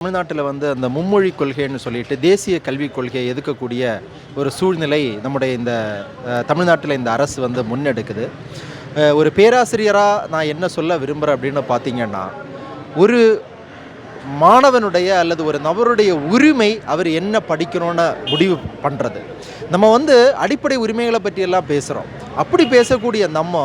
தமிழ்நாட்டில் வந்து அந்த மும்மொழி கொள்கைன்னு சொல்லிட்டு தேசிய கல்விக் கொள்கையை எதுக்கக்கூடிய ஒரு சூழ்நிலை நம்முடைய இந்த தமிழ்நாட்டில் இந்த அரசு வந்து முன்னெடுக்குது. ஒரு பேராசிரியராக நான் என்ன சொல்ல விரும்புகிறேன் அப்படின்னு பார்த்தீங்கன்னா ஒரு மாணவனுடைய அல்லது ஒரு நபருடைய உரிமை அவர் என்ன படிக்கணும்னு முடிவு பண்ணுறது நம்ம வந்து அடிப்படை உரிமைகளை பற்றியெல்லாம் பேசுகிறோம் அப்படி பேசக்கூடிய நம்ம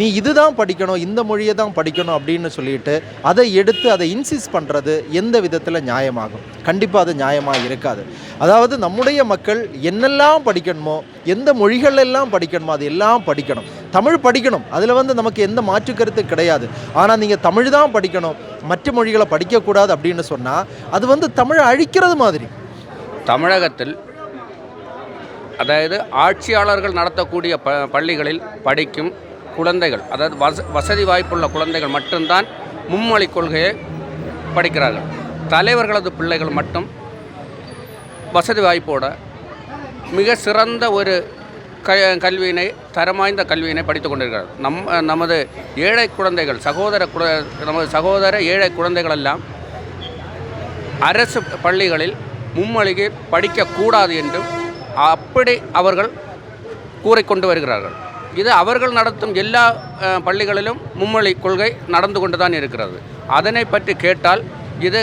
நீ இதுதான் படிக்கணும் இந்த மொழியை தான் படிக்கணும் அப்படின்னு சொல்லிட்டு அதை எடுத்து அதை இன்சிஸ் பண்ணுறது எந்த விதத்தில் நியாயமாகும்? கண்டிப்பாக அது நியாயமாக இருக்காது. அதாவது நம்முடைய மக்கள் என்னெல்லாம் படிக்கணுமோ எந்த மொழிகள் எல்லாம் படிக்கணுமோ அது எல்லாம் படிக்கணும். தமிழ் படிக்கணும். அதில் வந்து நமக்கு எந்த மாற்று கருத்து கிடையாது. ஆனால் நீங்கள் தமிழ் தான் படிக்கணும். மற்ற மொழிகளை படிக்கக்கூடாது அப்படின்னு சொன்னால் அது வந்து தமிழை அழிக்கிறது மாதிரி. தமிழகத்தில் அதாவது ஆட்சியாளர்கள் நடத்தக்கூடிய ப பள்ளிகளில் படிக்கும் குழந்தைகள் அதாவது வச வசதி வாய்ப்புள்ள குழந்தைகள் மட்டும்தான் மும்மொழி கொள்கையை படிக்கிறார்கள். தலைவர்களது பிள்ளைகள் மட்டும் வசதி வாய்ப்போட மிக சிறந்த ஒரு க கல்வியினை தரமாய்ந்த கல்வியினை படித்து கொண்டிருக்கிறார். நம் நமது ஏழை குழந்தைகள் சகோதர குழ நமது சகோதர ஏழை குழந்தைகளெல்லாம் அரசு பள்ளிகளில் மும்மொழிக்கு படிக்கக்கூடாது என்றும் அப்படி அவர்கள் கூறிக்கொண்டு வருகிறார்கள். இது அவர்கள் நடத்தும் எல்லா பள்ளிகளிலும் மும்மொழி கொள்கை நடந்து கொண்டு தான் இருக்கிறது. அதனை பற்றி கேட்டால் இது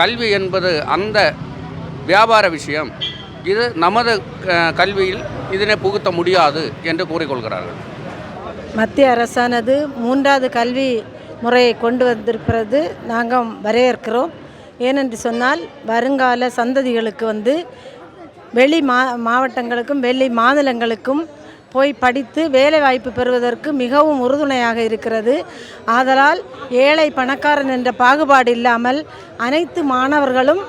கல்வி என்பது அந்த வியாபார விஷயம். இது நமது கல்வியில் இதனை புகுத்த முடியாது என்று கூறிக்கொள்கிறார்கள். மத்திய அரசானது மூன்றாவது கல்வி முறையை கொண்டு வந்திருக்கிறது. நாங்கள் வரவேற்கிறோம் ஏனென்று சொன்னால் வருங்கால சந்ததிகளுக்கு வந்து வெளி மா மாவட்டங்களுக்கும் வெளி மாநிலங்களுக்கும் போய் படித்து வேலை வாய்ப்பு பெறுவதற்கு மிகவும் உறுதுணையாக இருக்கிறது. ஆதலால் ஏழை பணக்காரன் என்ற பாகுபாடு இல்லாமல் அனைத்து மாணவர்களும்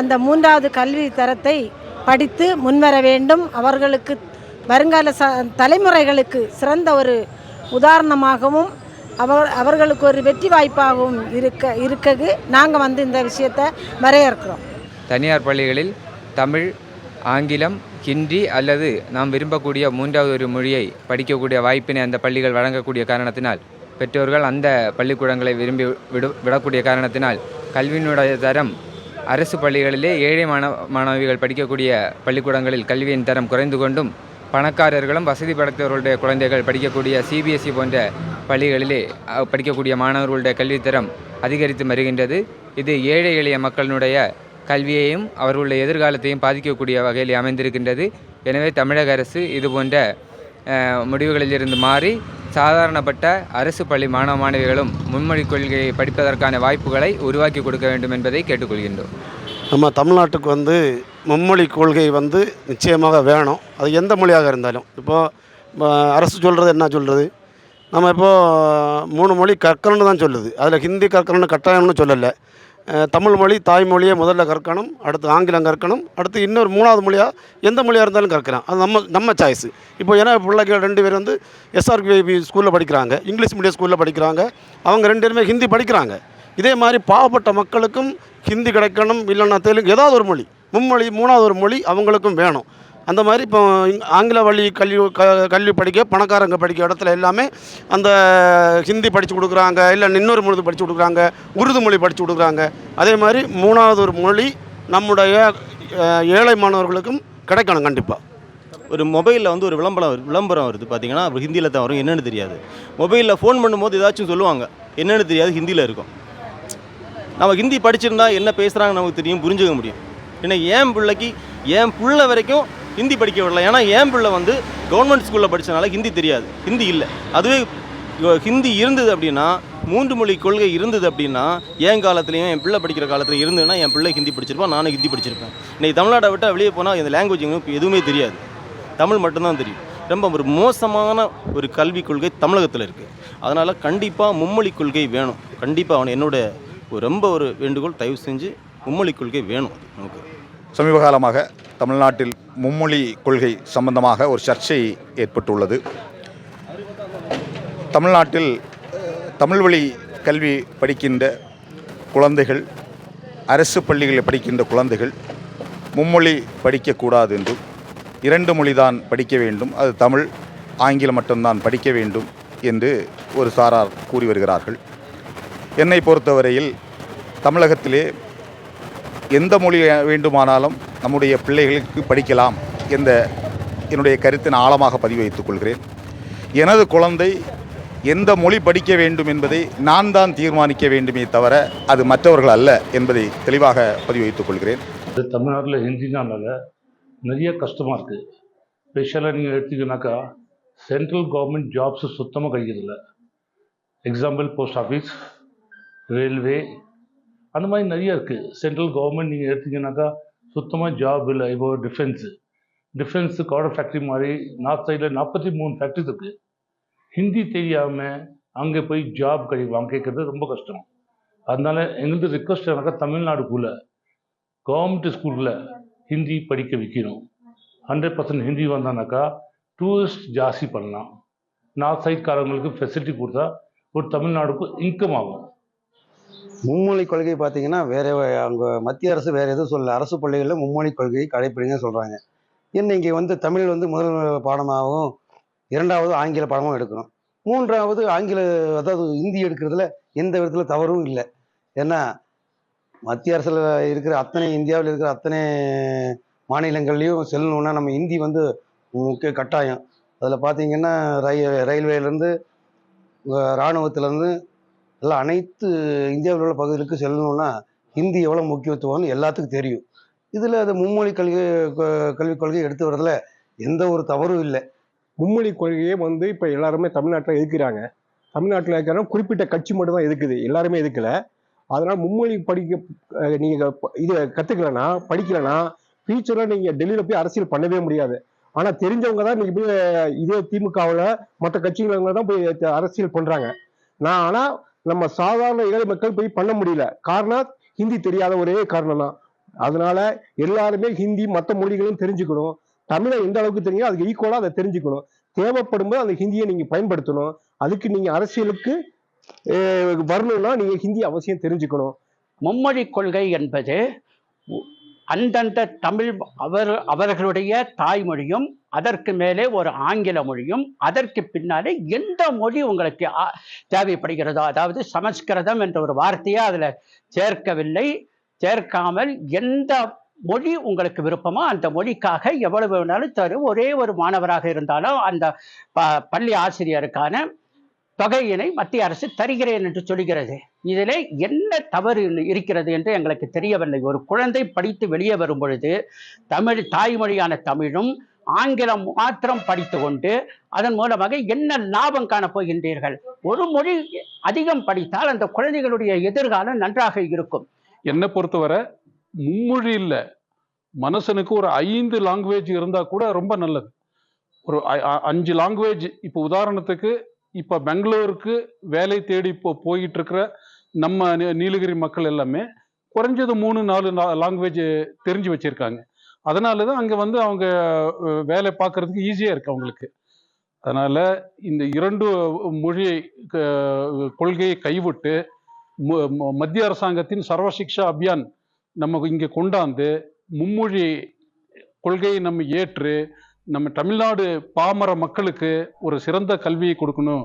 அந்த மூன்றாவது கல்வி தரத்தை படித்து முன்வர வேண்டும். அவர்களுக்கு வருங்கால ச தலைமுறைகளுக்கு சிறந்த ஒரு உதாரணமாகவும் அவர் அவர்களுக்கு ஒரு வெற்றி வாய்ப்பாகவும் இருக்க இருக்ககு நாங்கள் வந்து இந்த விஷயத்தை வரையறுக்கிறோம். தனியார் பள்ளிகளில் தமிழ் ஆங்கிலம் ஹிந்தி அல்லது நாம் விரும்பக்கூடிய மூன்றாவது ஒரு மொழியை படிக்கக்கூடிய வாய்ப்பினை அந்த பள்ளிகள் வழங்கக்கூடிய காரணத்தினால் பெற்றோர்கள் அந்த பள்ளிக்கூடங்களை விரும்பி விடு விடக்கூடிய காரணத்தினால் கல்வியினுடைய தரம் அரசு பள்ளிகளிலே ஏழை மாணவ மாணவிகள் படிக்கக்கூடிய பள்ளிக்கூடங்களில் கல்வியின் தரம் குறைந்து கொண்டும் பணக்காரர்களும் வசதி படைத்தவர்களுடைய குழந்தைகள் படிக்கக்கூடிய சிபிஎஸ்இ போன்ற பள்ளிகளிலே படிக்கக்கூடிய மாணவர்களுடைய கல்வித்தரம் அதிகரித்து வருகின்றது. இது ஏழை எளிய மக்களினுடைய கல்வியையும் அவர்களுடைய எதிர்காலத்தையும் பாதிக்கக்கூடிய வகையில் அமைந்திருக்கின்றது. எனவே தமிழக அரசு இது போன்ற முடிவுகளிலிருந்து மாறி சாதாரணப்பட்ட அரசு பள்ளி மாணவ மாணவிகளும் முன்மொழி கொள்கையை படிப்பதற்கான வாய்ப்புகளை உருவாக்கி கொடுக்க வேண்டும் என்பதை கேட்டுக்கொள்கின்றோம். நம்ம தமிழ்நாட்டுக்கு வந்து மும்மொழி கொள்கை வந்து நிச்சயமாக வேணும். அது எந்த மொழியாக இருந்தாலும். இப்போது அரசு சொல்கிறது என்ன சொல்கிறது நம்ம இப்போது மூணு மொழி கற்கணும்னு தான் சொல்லுது. அதில் ஹிந்தி கற்கணும்னு கட்டாயம்னு சொல்லலை. தமிழ் மொழி தாய்மொழியை முதல்ல கற்கணும் அடுத்து ஆங்கிலம் கற்கணும் அடுத்து இன்னொரு மூணாவது மொழியாக எந்த மொழியாக இருந்தாலும் கற்கலாம். அது நம்ம நம்ம சாய்ஸு இப்போ ஏன்னா பிள்ளைகள் ரெண்டு பேர் வந்து எஸ்ஆர்கேபி ஸ்கூலில் படிக்கிறாங்க இங்கிலீஷ் மீடியம் ஸ்கூலில் படிக்கிறாங்க அவங்க ரெண்டு பேருமே ஹிந்தி படிக்கிறாங்க. இதே மாதிரி பாவப்பட்ட மக்களுக்கும் ஹிந்தி கிடைக்கணும் இல்லைன்னா தெலுங்கு ஏதாவது ஒரு மொழி மும்மொழி மூணாவது ஒரு மொழி அவங்களுக்கும் வேணும். அந்த மாதிரி இப்போ ஆங்கில வழி கல்வி க கல்வி படிக்க பணக்காரங்க படிக்க இடத்துல எல்லாமே அந்த ஹிந்தி படித்து கொடுக்குறாங்க இல்லை இன்னொரு மொழி படித்து கொடுக்குறாங்க உருது மொழி படித்து கொடுக்குறாங்க. அதே மாதிரி மூணாவது ஒரு மொழி நம்முடைய ஏழை மாணவர்களுக்கும் கிடைக்கணும் கண்டிப்பாக ஒரு மொபைலில் வந்து ஒரு விளம்பரம் வருது விளம்பரம் வருது பார்த்தீங்கன்னா ஹிந்தியில் தான் வரும். என்னென்னு தெரியாது. மொபைலில் ஃபோன் பண்ணும்போது ஏதாச்சும் சொல்லுவாங்க. என்னென்னு தெரியாது ஹிந்தியில் இருக்கும். நம்ம ஹிந்தி படிச்சிருந்தா என்ன பேசுகிறாங்க நமக்கு தெரியும் புரிஞ்சுக்க முடியும். ஏன்னா என் பிள்ளைக்கு என் பிள்ளை வரைக்கும் ஹிந்தி படிக்க விடல. ஏன்னா என் பிள்ளை வந்து கவர்மெண்ட் ஸ்கூலில் படித்தனால ஹிந்தி தெரியாது. ஹிந்தி இல்லை. அதுவே ஹிந்தி இருந்தது அப்படின்னா மூன்று மொழி கொள்கை இருந்தது அப்படின்னா என் காலத்துலேயும் என் பிள்ளை படிக்கிற காலத்தில் இருந்ததுன்னா என் பிள்ளை ஹிந்தி படிச்சிருப்பான் நானும் ஹிந்தி படிச்சிருப்பேன். இன்னைக்கு தமிழ்நாட்டை விட்டால் வெளியே போனால் இந்த லாங்குவேஜ் எங்களுக்கு எதுவுமே தெரியாது. தமிழ் மட்டும்தான் தெரியும். ரொம்ப ஒரு மோசமான ஒரு கல்விக் கொள்கை தமிழகத்தில் இருக்குது அதனால் கண்டிப்பாக மும்மொழி கொள்கை வேணும். கண்டிப்பாக அவன் என்னோட ஒரு ரொம்ப ஒரு வேண்டுகோள் தயவு செஞ்சு மும்மொழி கொள்கை வேணும். நமக்கு. சமீப காலமாக தமிழ்நாட்டில் மும்மொழி கொள்கை சம்பந்தமாக ஒரு சர்ச்சை ஏற்பட்டுள்ளது. தமிழ்நாட்டில் தமிழ் வழி கல்வி படிக்கின்ற குழந்தைகள் அரசு பள்ளிகளில் படிக்கின்ற குழந்தைகள் மும்மொழி படிக்கக்கூடாது என்றும் இரண்டு மொழிதான் படிக்க வேண்டும். அது தமிழ் ஆங்கிலம் மட்டும்தான் படிக்க வேண்டும் என்று ஒரு சாரார் கூறி வருகிறார்கள். என்னை பொறுத்தவரையில் தமிழகத்திலே எந்த மொழி வேண்டுமானாலும் நம்முடைய பிள்ளைகளுக்கு படிக்கலாம் என்ற என்னுடைய கருத்தை நான் ஆழமாக பதிவு வைத்துக் கொள்கிறேன். எனது குழந்தை எந்த மொழி படிக்க வேண்டும் என்பதை நான் தான் தீர்மானிக்க வேண்டுமே தவிர அது மற்றவர்கள் அல்ல என்பதை தெளிவாக பதிவு வைத்துக் கொள்கிறேன். இது தமிழ்நாட்டில் ஹிந்தினால நிறைய கஷ்டமாக இருக்குது ஸ்பெஷலாக நீங்கள் எடுத்தீங்கன்னாக்கா சென்ட்ரல் கவர்மெண்ட் ஜாப்ஸு சுத்தமாக கிடைக்கிறதில்ல எக்ஸாம்பிள் போஸ்ட் ஆஃபீஸ் ரயில்வே அந்த மாதிரி நிறைய இருக்குது சென்ட்ரல் கவர்மெண்ட் நீங்கள் எடுத்தீங்கன்னாக்கா சுத்தமாக ஜாப் இல்லை. இப்போ டிஃபென்ஸு டிஃபென்ஸு கவுடர் ஃபேக்ட்ரி மாதிரி நார்த் சைடில் நாற்பத்தி மூணு ஃபேக்ட்ரிஸ் இருக்குது ஹிந்தி தெரியாமல் அங்கே போய் ஜாப் கிடைக்கும். கேட்குறது ரொம்ப கஷ்டம். அதனால் எங்களுக்கு ரிக்வஸ்ட் எனக்கா தமிழ்நாடுக்குள்ளே கவர்மெண்ட் ஸ்கூலில் ஹிந்தி படிக்க வைக்கணும். ஹண்ட்ரட் பர்சன்ட் ஹிந்தி வந்தானாக்கா டூரிஸ்ட் ஜாஸ்தி பண்ணலாம். நார்த் சைட்காரங்களுக்கு ஃபெசிலிட்டி கொடுத்தா ஒரு தமிழ்நாடுக்கு இன்கம் ஆகும். மும்மொழி கொள்கை பார்த்தீங்கன்னா வேற அவங்க மத்திய அரசு வேற எதுவும் சொல்லல. அரசு பள்ளிகளில் மும்மொழி கொள்கையை கடைப்பிடிங்க சொல்றாங்க. இன்னும் இங்கே வந்து தமிழ் வந்து முதல் பாடமாகவும் இரண்டாவது ஆங்கில பாடமும் எடுக்கணும். மூன்றாவது ஆங்கில அதாவது ஹிந்தி எடுக்கிறதுல எந்த விதத்தில் தவறும் இல்லை. ஏன்னா மத்திய அரசில் இருக்கிற அத்தனை இந்தியாவில் இருக்கிற அத்தனை மாநிலங்கள்லேயும் செல்லணுன்னா நம்ம ஹிந்தி வந்து முக்கிய கட்டாயம். அதில் பார்த்தீங்கன்னா ரயில் ரயில்வேலேருந்து இராணுவத்திலேருந்து எல்லாம் அனைத்து இந்தியாவில் உள்ள பகுதிகளுக்கு செல்லணும்னா ஹிந்தி எவ்வளோ முக்கியத்துவம்னு எல்லாத்துக்கும் தெரியும். இதில் அது மும்மொழி கல்வி கல்விக் கொள்கை எடுத்து வரதுல எந்த ஒரு தவறும் இல்லை. மும்மொழி கொள்கையே வந்து இப்போ எல்லாருமே தமிழ்நாட்டில் எதிர்க்கிறாங்க தமிழ்நாட்டில் இருக்கிற குறிப்பிட்ட கட்சி மட்டும் தான் எதுக்குது? எல்லாருமே எதுக்கல? அதனால் மும்மொழி படிக்க நீங்கள் இது கற்றுக்கலனா படிக்கலனா ஃபியூச்சரில் நீங்கள் டெல்லியில் போய் அரசியல் பண்ணவே முடியாது. ஆனால் தெரிஞ்சவங்க தான் இன்னைக்கு போய் இதே திமுகவில் மற்ற கட்சிகளவங்க தான் போய் அரசியல் பண்ணுறாங்க நான் ஆனால் நம்ம சாதாரண ஏழை மக்கள் போய் பண்ண முடியல. காரணம் ஹிந்தி தெரியாத ஒரே காரணம் தான் அதனால எல்லாருமே ஹிந்தி மற்ற மொழிகளும் தெரிஞ்சுக்கணும். தமிழை எந்த அளவுக்கு தெரியும் அதுக்கு ஈக்குவலாக அதை தெரிஞ்சுக்கணும். தேவைப்படும் போது அந்த ஹிந்தியை நீங்கள் பயன்படுத்தணும். அதுக்கு நீங்கள் அரசியலுக்கு வரணும்னா நீங்கள் ஹிந்தி அவசியம் தெரிஞ்சுக்கணும். மும்மொழி கொள்கை என்பது அந்தந்த தமிழ் அவர் அவர்களுடைய தாய்மொழியும் அதற்கு மேலே ஒரு ஆங்கில மொழியும் அதற்கு பின்னாலே எந்த மொழி உங்களுக்கு தேவைப்படுகிறதோ அதாவது சமஸ்கிருதம் என்ற ஒரு வார்த்தையை அதில் சேர்க்கவில்லை. சேர்க்காமல் எந்த மொழி உங்களுக்கு விருப்பமோ அந்த மொழிக்காக எவ்வளவு வேணாலும் தரும் ஒரே ஒரு மாணவராக இருந்தாலும் அந்த ப- பள்ளி ஆசிரியருக்கான தொகையினை மத்திய அரசு தருகிறேன் என்று சொல்கிறது இதிலே என்ன தவறு இருக்கிறது என்று எங்களுக்கு தெரியவில்லை. ஒரு குழந்தை படித்து வெளியே வரும் பொழுது தமிழ் தாய்மொழியான தமிழும் ஆங்கிலம் மாத்திரம் படித்து கொண்டு அதன் மூலமாக என்ன லாபம் காணப் போகின்றீர்கள்? ஒரு மொழி அதிகம் படித்தால் அந்த குழந்தைகளுடைய எதிர்காலம் நன்றாக இருக்கும். என்னை பொறுத்தவரை மும்மொழி இல்லை. மனுஷனுக்கு ஒரு ஐந்து லாங்குவேஜ் இருந்தால் கூட ரொம்ப நல்லது. ஒரு அ- அஞ்சு லாங்குவேஜ் இப்போ உதாரணத்துக்கு இப்போ பெங்களூருக்கு வேலை தேடி இப்போ போயிட்டு இருக்கிற நம்ம நீலகிரி மக்கள் எல்லாமே குறைஞ்சது மூணு நாலு லாங்குவேஜ் தெரிஞ்சு வச்சிருக்காங்க. அதனால தான் அங்கே வந்து அவங்க வேலை பார்க்கறதுக்கு ஈஸியாக இருக்கு அவங்களுக்கு. அதனால இந்த இரண்டு மொழியை க- கொள்கையை கைவிட்டு மத்திய அரசாங்கத்தின் சர்வசிக்ஷா அபியான் நம்ம இங்கே கொண்டாந்து மும்மொழி கொள்கையை நம்ம ஏற்று நம்ம தமிழ்நாடு பாமர மக்களுக்கு ஒரு சிறந்த கல்வியை கொடுக்கணும்.